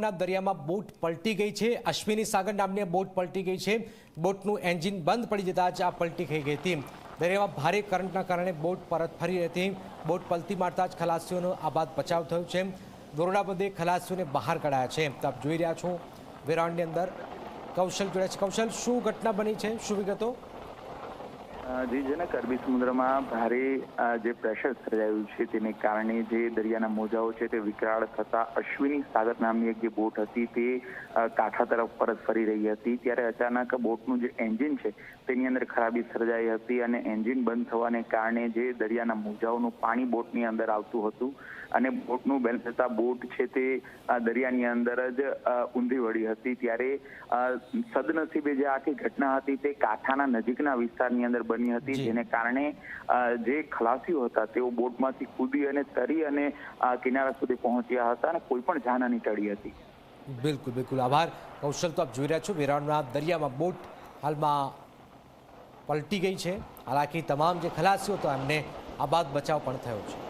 ના દરિયામાં બોટ પલટી ગઈ છે. અશ્વિની સાગર નામની બોટ પલટી ગઈ છે. બોટનું એન્જિન બંધ પડી જતા જ આ પલટી થઈ ગઈ હતી. દરિયામાં ભારે કરંટના કારણે બોટ પરત ફરી રહી હતી. બોટ પલટી મારતા જ ખલાસીઓનો આબાદ બચાવ થયો છે. દોરડા બધે ખલાસીઓને બહાર કઢાયા છે. તો આપ જોઈ રહ્યા છો. વેરાવળની અંદર કૌશલ જોડે છે. કૌશલ, શું ઘટના બની છે? શું વિગતો? જી જનક અરબી સમુદ્રમાં ભારે જે પ્રેશર સર્જાયું છે તેને કારણે જે દરિયાના મોજાઓ છે તે વિકરાળ થતા અશ્વિની સાગર નામની એક જે બોટ હતી તે કાંઠા તરફ પરત ફરી રહી હતી. ત્યારે અચાનક બોટનું જે એન્જિન છે તેની અંદર ખરાબી સર્જાઈ હતી અને એન્જિન બંધ થવાને કારણે જે દરિયાના મોજાઓનું પાણી બોટની અંદર આવતું હતું અને બોટનું બેલેન્સ થતા બોટ છે તે દરિયાની અંદર જ ઊંધી વળી હતી. ત્યારે સદનસીબે જે આખી ઘટના હતી તે કાંઠાના નજીકના વિસ્તારની અંદર બની હતી જેને કારણે જે ખલાસીઓ હતા તેઓ બોટમાંથી કૂદી અને તરી અને કિનારા સુધી પહોંચ્યા હતા અને કોઈ પણ જાનહાની ટળી હતી. બિલકુલ બિલકુલ. આભાર. કૌશલ તો આપ જોઈ રહ્યા છો વેરાવળના દરિયામાં બોટ હાલમાં પલટી ગઈ છે. હાલાકી તમામ જે ખલાસીઓ હતા એમને આબાદ બચાવ પણ થયો છે.